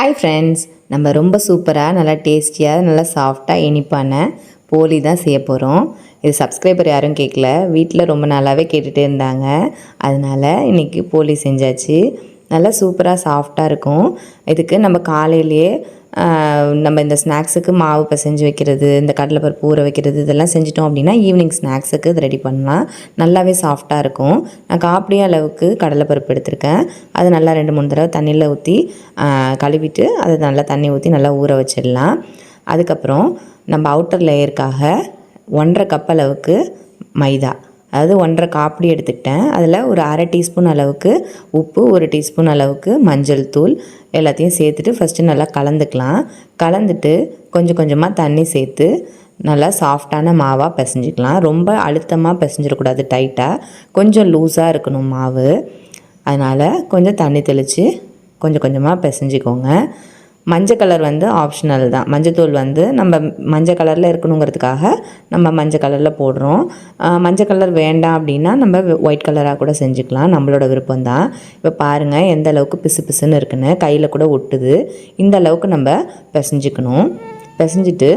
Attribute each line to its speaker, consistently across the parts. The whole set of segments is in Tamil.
Speaker 1: ஹாய் ஃப்ரெண்ட்ஸ் நம்ம ரொம்ப சூப்பராக நல்லா டேஸ்டியாக நல்லா சாஃப்டாக இனிப்பான போலி தான் செய்ய போகிறோம் இது சப்ஸ்கிரைபர் யாரும் கேட்கல வீட்டில் ரொம்ப நாளாகவே கேட்டுகிட்டே இருந்தாங்க. அதனால் இன்றைக்கி போலி செஞ்சாச்சு. நல்லா சூப்பராக சாஃப்டாக இருக்கும். இதுக்கு நம்ம காலையிலேயே நம்ம இந்த ஸ்நாக்ஸுக்கு மாவு பிசைஞ்சு வைக்கிறது இந்த கடலைப்பருப்பு ஊற வைக்கிறது இதெல்லாம் செஞ்சிட்டோம் அப்படின்னா ஈவினிங் ஸ்நாக்ஸுக்கு இது ரெடி பண்ணலாம். நல்லாவே சாஃப்டாக இருக்கும். நான் காப்பிடிய அளவுக்கு கடலைப்பருப்பு எடுத்திருக்கேன். அது நல்லா ரெண்டு மூணு தடவை தண்ணியில் ஊற்றி கழுவிட்டு அதை நல்லா தண்ணி ஊற்றி நல்லா ஊற வச்சிடலாம். அதுக்கப்புறம் நம்ம அவுட்டர் லேயருக்காக ஒன்றரை கப் அளவுக்கு மைதா. அதாவது ஒன்றரை காப்பிடி எடுத்துக்கிட்டேன். அதில் ஒரு அரை டீஸ்பூன் அளவுக்கு உப்பு ஒரு டீஸ்பூன் அளவுக்கு மஞ்சள் தூள் எல்லாத்தையும் சேர்த்துட்டு ஃபஸ்ட்டு நல்லா கலந்துக்கலாம். கலந்துட்டு கொஞ்சம் கொஞ்சமாக தண்ணி சேர்த்து நல்லா சாஃப்டான மாவாக பிசைஞ்சிக்கலாம். ரொம்ப அழுத்தமாக பிசைஞ்சிடக்கூடாது டைட்டாக கொஞ்சம் லூஸாக இருக்கணும் மாவு. அதனால் கொஞ்சம் தண்ணி தெளித்து கொஞ்சம் கொஞ்சமாக பிசைஞ்சிக்கோங்க. மஞ்சள் கலர் வந்து ஆப்ஷனல் தான். மஞ்சத்தூள் வந்து நம்ம மஞ்சள் கலரில் இருக்கணுங்கிறதுக்காக நம்ம மஞ்சள் கலரில் போடுறோம். மஞ்சள் கலர் வேண்டாம் அப்படின்னா நம்ம ஒயிட் கலராக கூட செஞ்சுக்கலாம். நம்மளோட விருப்பம் தான். இப்போ பாருங்கள் எந்த அளவுக்கு பிசு பிசுன்னு இருக்குன்னு கையில் கூட ஒட்டுது. இந்த அளவுக்கு நம்ம பிசைஞ்சிக்கணும். பிசைஞ்சிட்டு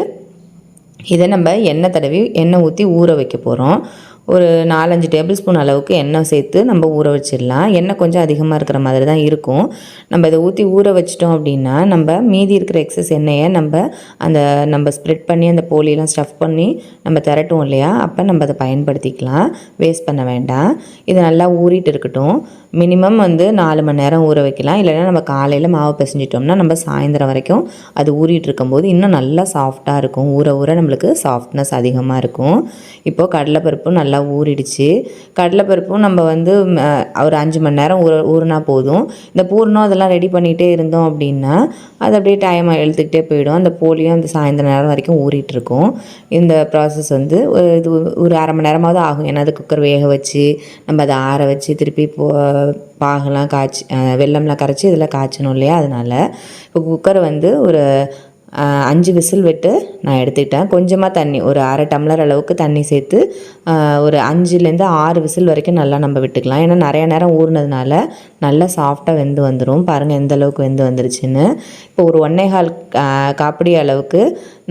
Speaker 1: இதை நம்ம எண்ணெய் தடவி எண்ணெய் ஊற்றி ஊற வைக்க போகிறோம் ஒரு நாலஞ்சு டேபிள் ஸ்பூன் அளவுக்கு எண்ணெய் சேர்த்து நம்ம ஊற வச்சிடலாம். எண்ணெய் கொஞ்சம் அதிகமாக இருக்கிற மாதிரி தான் இருக்கும். நம்ம இதை ஊற்றி ஊற வச்சிட்டோம் அப்படின்னா நம்ம மீதி இருக்கிற எக்ஸஸ் எண்ணெயை நம்ம அந்த நம்ம ஸ்ப்ரெட் பண்ணி அந்த போலியெலாம் ஸ்டஃப் பண்ணி நம்ம திரட்டுவோம் இல்லையா? அப்போ நம்ம அதை பயன்படுத்திக்கலாம். வேஸ்ட் பண்ண வேண்டாம். இது நல்லா ஊறிட்டு இருக்கட்டும். மினிமம் வந்து நாலு மணி நேரம் ஊற வைக்கலாம். இல்லைன்னா நம்ம காலையில் மாவு பிசைஞ்சிட்டோம்னா நம்ம சாயந்தரம் வரைக்கும் அது ஊறிட்டு இருக்கும்போது இன்னும் நல்லா சாஃப்டாக இருக்கும். ஊற ஊற நம்மளுக்கு சாஃப்ட்னஸ் அதிகமாக இருக்கும். இப்போது கடலைப்பருப்பு நல்லா ஊறிடுச்சு. கடலைப்பருப்பும் நம்ம வந்து ஒரு அஞ்சு மணி நேரம் ஊற ஊறினா போதும். இந்த பூர்ணம் அதெல்லாம் ரெடி பண்ணிகிட்டே இருந்தோம் அப்படின்னா அது அப்படியே டைமாக எழுத்துக்கிட்டே போயிடும். அந்த போலியும் அந்த சாயந்தரம் நேரம் வரைக்கும் ஊறிட்டுருக்கும். இந்த ப்ராசஸ் வந்து ஒரு இது ஒரு அரை மணி நேரமாவது ஆகும். ஏன்னா அது குக்கர் வேக வச்சு நம்ம அதை ஆற வச்சு திருப்பி போ பாகெல்லாம் காய்ச்சி வெள்ளம்லாம் வெல்லம்லாம் கரைச்சி இதில் காய்ச்சணும் இல்லையா? அதனால் இப்போ குக்கர் வந்து ஒரு அஞ்சு விசில் விட்டு நான் எடுத்துக்கிட்டேன். கொஞ்சமாக தண்ணி ஒரு அரை டம்ளர் அளவுக்கு தண்ணி சேர்த்து ஒரு அஞ்சுலேருந்து ஆறு விசில் வரைக்கும் நல்லா நம்ம விட்டுக்கலாம். ஏன்னா நிறைய நேரம் ஊறினதுனால நல்லா சாஃப்டாக வெந்து வந்துடும் பாருங்கள் எந்த அளவுக்கு வெந்து வந்துருச்சுன்னு. இப்போ ஒரு ஒன்னே கால் காப்படி அளவுக்கு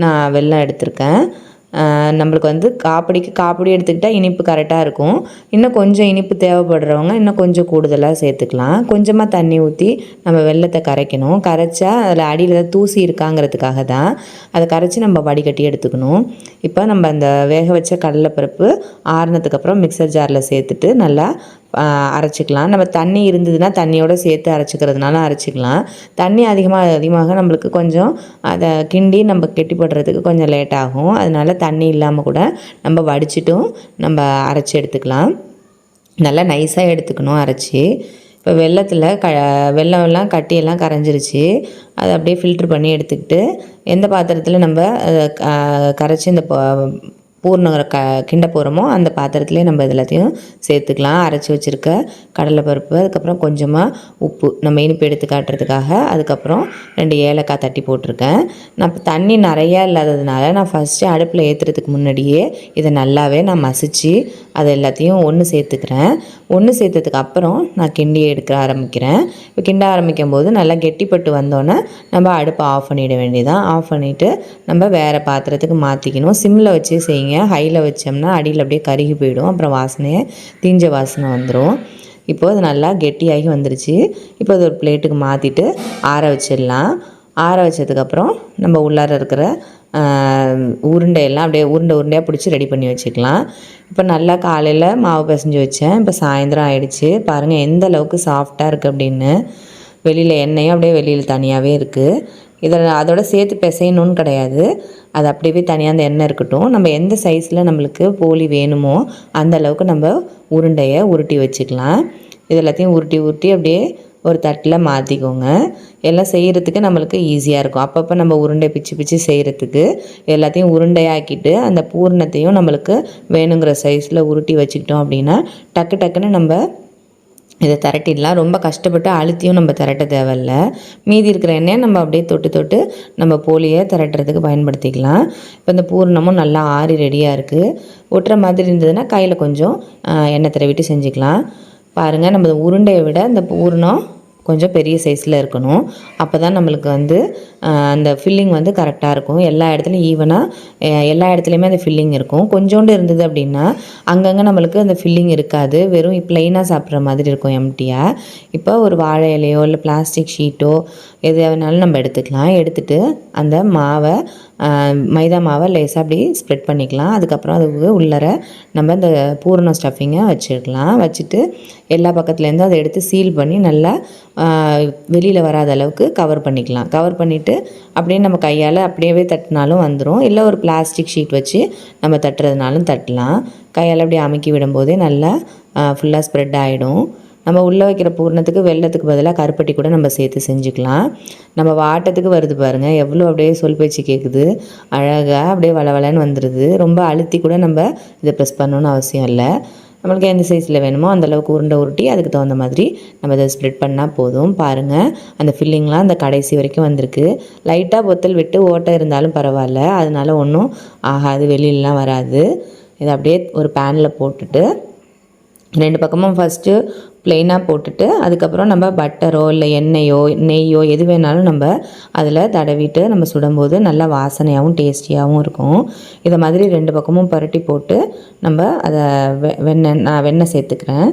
Speaker 1: நான் வெள்ளம் எடுத்திருக்கேன். நம்மளுக்கு வந்து காப்பிடிக்கு காப்பிடி எடுத்துக்கிட்டால் இனிப்பு கரெக்டாக இருக்கும். இன்னும் கொஞ்சம் இனிப்பு தேவைப்படுறவங்க இன்னும் கொஞ்சம் கூடுதலாக சேர்த்துக்கலாம். கொஞ்சமாக தண்ணி ஊற்றி நம்ம வெள்ளத்தை கரைக்கணும். கரைச்சா அதில் அடியில் ஏதாவது தூசி இருக்காங்கிறதுக்காக தான் அதை கரைச்சி நம்ம வடிகட்டி எடுத்துக்கணும். இப்போ நம்ம அந்த வேக வச்ச கடலைப்பருப்பு ஆறுனதுக்கப்புறம் மிக்சர் ஜாரில் சேர்த்துட்டு நல்லா அரைச்சிக்கலாம். நம்ம தண்ணி இருந்ததுன்னா தண்ணியோட சேர்த்து அரைச்சிக்கிறதுனால அரைச்சிக்கலாம். தண்ணி அதிகமாக அதிகமாக நம்மளுக்கு கொஞ்சம் அதை கிண்டி நம்ம கெட்டி போடுறதுக்கு கொஞ்சம் லேட் ஆகும். அதனால தண்ணி இல்லாமல் கூட நம்ம வடிச்சிட்டும் நம்ம அரைச்சி எடுத்துக்கலாம். நல்லா நைஸாக எடுத்துக்கணும் அரைச்சி. இப்போ வெள்ளத்தில் க வெள்ளம்லாம் கட்டியெல்லாம் கரைஞ்சிருச்சு. அதை அப்படியே ஃபில்ட்ரு பண்ணி எடுத்துக்கிட்டு எந்த பாத்திரத்தில் நம்ம அதை கரைச்சி இந்த பூர்ணம் க கிண்ட போகிறோமோ அந்த பாத்திரத்துலேயே நம்ம இது எல்லாத்தையும் சேர்த்துக்கலாம். அரைச்சி வச்சுருக்க கடலைப்பருப்பு அதுக்கப்புறம் கொஞ்சமாக உப்பு. நம்ம இனிப்பு எடுத்து காட்டுறதுக்காக அதுக்கப்புறம் ரெண்டு ஏலக்காய் தட்டி போட்டிருக்கேன். நான் இப்போ தண்ணி நிறையா இல்லாததுனால நான் ஃபஸ்ட்டு அடுப்பில் ஏற்றுறதுக்கு முன்னாடியே இதை நல்லாவே நான் மசித்து அதை எல்லாத்தையும் ஒன்று சேர்த்துக்கிறேன். ஒன்று சேர்த்ததுக்கு அப்புறம் நான் கிண்டியை எடுக்க ஆரம்பிக்கிறேன். இப்போ கிண்ட ஆரம்பிக்கும் போது நல்லா கெட்டிப்பட்டு வந்தோன்னே நம்ம அடுப்பை ஆஃப் பண்ணிட வேண்டியதான் ஆஃப் பண்ணிவிட்டு நம்ம வேறு பாத்திரத்துக்கு மாற்றிக்கணும் சிம்மில் வச்சு செய்யுங்க. ஹையில் வச்சோம்னா அடியில் அப்படியே கருகி போயிடும். அப்புறம் வாசனையே தீஞ்ச வாசனை வந்துடும் இப்போது அது நல்லா கெட்டியாகி வந்துருச்சு. இப்போ அது ஒரு பிளேட்டுக்கு மாற்றிட்டு ஆற வச்சிடலாம். ஆற வச்சதுக்கப்புறம் நம்ம உள்ளார இருக்கிற உருண்டையெல்லாம் அப்படியே உருண்டை உருண்டையாக பிடிச்சி ரெடி பண்ணி வச்சுக்கலாம். இப்போ நல்லா காலையில் மாவு பிசைஞ்சு வச்சேன். இப்போ சாயந்தரம் ஆயிடுச்சு. பாருங்கள் எந்த அளவுக்கு சாஃப்டாக இருக்குது அப்படின்னு. வெளியில் எண்ணெயும் அப்படியே வெளியில் தனியாகவே இருக்குது இதில் அதோட சேர்த்து பிசையணும்னு கிடையாது. அது அப்படியே தனியாக அந்த எண்ணெய் இருக்கட்டும். நம்ம எந்த சைஸில் நம்மளுக்கு போலி வேணுமோ அந்த அளவுக்கு நம்ம உருண்டையை உருட்டி வச்சுக்கலாம். இது எல்லாத்தையும் உருட்டி உருட்டி அப்படியே ஒரு தட்டில் மாற்றிக்கோங்க எல்லாம் செய்கிறதுக்கு நம்மளுக்கு ஈஸியாக இருக்கும். அப்பப்போ நம்ம உருண்டை பிச்சு பிச்சு செய்கிறதுக்கு எல்லாத்தையும் உருண்டையாக்கிட்டு அந்த பூர்ணத்தையும் நம்மளுக்கு வேணுங்கிற சைஸில் உருட்டி வச்சுக்கிட்டோம் அப்படின்னா டக்கு டக்குன்னு நம்ம இதை திரட்டிடலாம். ரொம்ப கஷ்டப்பட்டு அழுத்தியும் நம்ம திரட்ட தேவையில்ல. மீதி இருக்கிற எண்ணெயை நம்ம அப்படியே தொட்டு தொட்டு நம்ம போலியை திரட்டுறதுக்கு பயன்படுத்திக்கலாம். இப்போ இந்த பூர்ணமும் நல்லா ஆறி ரெடியாக இருக்குது ஒட்டுற மாதிரி இருந்ததுன்னா கையில் கொஞ்சம் எண்ணெய் தடவிட்டு செஞ்சுக்கலாம். பாருங்கள் நம்ம இந்த உருண்டையை விட இந்த பூர்ணம் கொஞ்சம் பெரிய சைஸில் இருக்கணும். அப்போ தான் நம்மளுக்கு வந்து அந்த ஃபில்லிங் வந்து கரெக்டாக இருக்கும். எல்லா இடத்துலையும் ஈவனாக எல்லா இடத்துலையுமே அந்த ஃபில்லிங் இருக்கும். கொஞ்சோண்டு இருந்தது அப்படின்னா அங்கங்கே நம்மளுக்கு அந்த ஃபில்லிங் இருக்காது. வெறும் ப்ளைனாக சாப்பிட்ற மாதிரி இருக்கும் எம்டியாக இப்போ ஒரு வாழை இலையோ இல்லை பிளாஸ்டிக் ஷீட்டோ எது வேணாலும் நம்ம எடுத்துக்கலாம். எடுத்துகிட்டு அந்த மாவை மைதா மாவை லேசாக அப்படி ஸ்ப்ரெட் பண்ணிக்கலாம். அதுக்கப்புறம் அதுக்கு உள்ளர நம்ம இந்த பூரண ஸ்டஃபிங்கை வச்சுக்கலாம் வச்சுட்டு எல்லா பக்கத்துலேருந்தும் அதை எடுத்து சீல் பண்ணி நல்லா வெளியில் வராத அளவுக்கு கவர் பண்ணிக்கலாம். கவர் பண்ணிவிட்டு அப்படியே நம்ம கையால் அப்படியே தட்டினாலும் வந்துடும் இல்லை ஒரு பிளாஸ்டிக் ஷீட் வச்சு நம்ம தட்டுறதுனாலும் தட்டலாம். கையால் அப்படியே அமுக்கி விடும்போதே நல்லா ஃபுல்லாக ஸ்ப்ரெட் ஆகிடும் நம்ம உள்ளே வைக்கிற பூர்ணத்துக்கு வெள்ளத்துக்கு பதிலாக கருப்பட்டி கூட நம்ம சேர்த்து செஞ்சுக்கலாம். நம்ம வாட்டத்துக்கு வருது பாருங்கள் எவ்வளோ அப்படியே சொல் பேச்சு கேட்குது அழகாக அப்படியே வளவலன்னு வந்துடுது ரொம்ப அழுத்தி கூட நம்ம இதை ப்ரெஸ் பண்ணணும்னு அவசியம் இல்லை. நம்மளுக்கு எந்த சைஸில் வேணுமோ அந்தளவுக்கு உருண்டை உருட்டி அதுக்கு தகுந்த மாதிரி நம்ம இதை ஸ்ப்ரெட் பண்ணால் போதும். பாருங்கள் அந்த ஃபில்லிங்லாம் அந்த கடைசி வரைக்கும் வந்திருக்கு. லைட்டாக பொத்தல் விட்டு ஓட்டை இருந்தாலும் பரவாயில்ல. அதனால ஒன்றும் ஆகாது. வெளியிலலாம் வராது. இதை அப்படியே ஒரு பேனில் போட்டுட்டு ரெண்டு பக்கமும் ஃபஸ்ட்டு ப்ளெயினாக போட்டுட்டு அதுக்கப்புறம் நம்ம பட்டரோ இல்லை எண்ணெயோ நெய்யோ எது வேணாலும் நம்ம அதில் தடவிட்டு நம்ம சுடும்போது நல்லா வாசனையாகவும் டேஸ்டியாகவும் இருக்கும். இதை மாதிரி ரெண்டு பக்கமும் புரட்டி போட்டு நம்ம அதை வெ வெண்ணெய் நான் வெண்ணெய் சேர்த்துக்கிறேன்.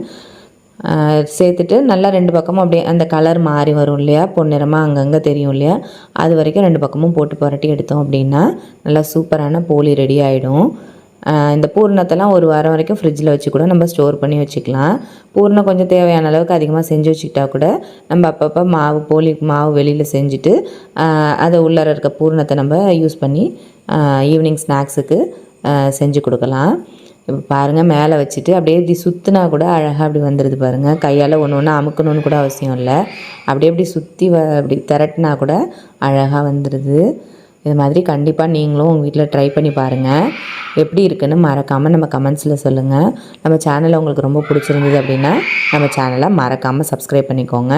Speaker 1: சேர்த்துட்டு நல்லா ரெண்டு பக்கமும் அப்படியே அந்த கலர் மாறி வரும் இல்லையா? பொன்னிறமாக அங்கங்கே தெரியும் இல்லையா? அது வரைக்கும் ரெண்டு பக்கமும் போட்டு புரட்டி எடுத்தோம் அப்படின்னா நல்லா சூப்பரான போலி ரெடி ஆகிடும் இந்த பூர்ணத்தெல்லாம் ஒரு வாரம் வரைக்கும் ஃப்ரிட்ஜில் வச்சு கூட நம்ம ஸ்டோர் பண்ணி வச்சுக்கலாம். பூர்ணம் கொஞ்சம் தேவையான அளவுக்கு அதிகமாக செஞ்சு வச்சுக்கிட்டா கூட நம்ம அப்பப்போ மாவு போலி மாவு வெளியில் செஞ்சுட்டு அதை உள்ளார இருக்க பூர்ணத்தை நம்ம யூஸ் பண்ணி ஈவினிங் ஸ்நாக்ஸுக்கு செஞ்சு கொடுக்கலாம். இப்போ பாருங்கள் மேலே வச்சுட்டு அப்படியே இப்படி சுற்றினா கூட அழகாக அப்படி வந்துடுது பாருங்கள் கையால் ஒன்று ஒன்று அமுக்கணும்னு கூட அவசியம் இல்லை. அப்படியே இப்படி சுற்றி வ அப்படி திரட்டினா கூட அழகாக வந்துடுது இது மாதிரி கண்டிப்பாக நீங்களும் உங்கள் வீட்டில் ட்ரை பண்ணி பாருங்கள் எப்படி இருக்குன்னு மறக்காமல் நம்ம கமெண்ட்ஸில் சொல்லுங்கள் நம்ம சேனலை உங்களுக்கு ரொம்ப பிடிச்சிருந்தது அப்படின்னா நம்ம சேனலை மறக்காமல் சப்ஸ்கிரைப் பண்ணிக்கோங்க.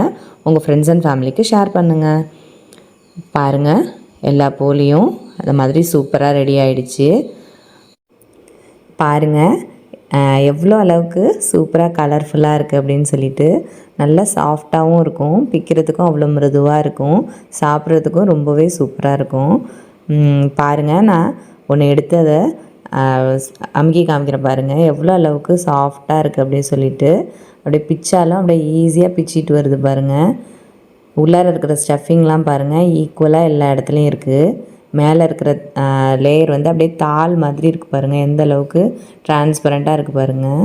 Speaker 1: உங்கள் ஃப்ரெண்ட்ஸ் அண்ட் ஃபேமிலிக்கு ஷேர் பண்ணுங்கள் பாருங்கள் எல்லா போலியும் அந்த மாதிரி சூப்பராக ரெடி ஆயிடுச்சு. பாருங்கள் எவ்வளோ அளவுக்கு சூப்பராக கலர்ஃபுல்லாக இருக்குது அப்படின்னு சொல்லிட்டு நல்லா சாஃப்டாகவும் இருக்கும். பிக்கிறதுக்கும் அவ்வளோ மிருதுவாக இருக்கும். சாப்பிட்றதுக்கும் ரொம்பவே சூப்பராக இருக்கும். பாருங்கள் நான் ஒன்று எடுத்து அதை அமுக்கி காமிக்கிறேன் பாருங்கள் எவ்வளோ அளவுக்கு சாஃப்டாக இருக்குது அப்படின்னு சொல்லிட்டு அப்படியே பிச்சாலும் அப்படியே ஈஸியாக பிச்சிட்டு வருது பாருங்கள் உள்ளார இருக்கிற ஸ்டஃபிங்லாம் பாருங்கள் ஈக்குவலாக எல்லா இடத்துலையும் இருக்குது மேலே இருக்கிற லேயர் வந்து அப்படியே தாள் மாதிரி இருக்குது பாருங்கள் எந்த அளவுக்கு டிரான்ஸ்பரண்ட்டாக இருக்குது பாருங்கள்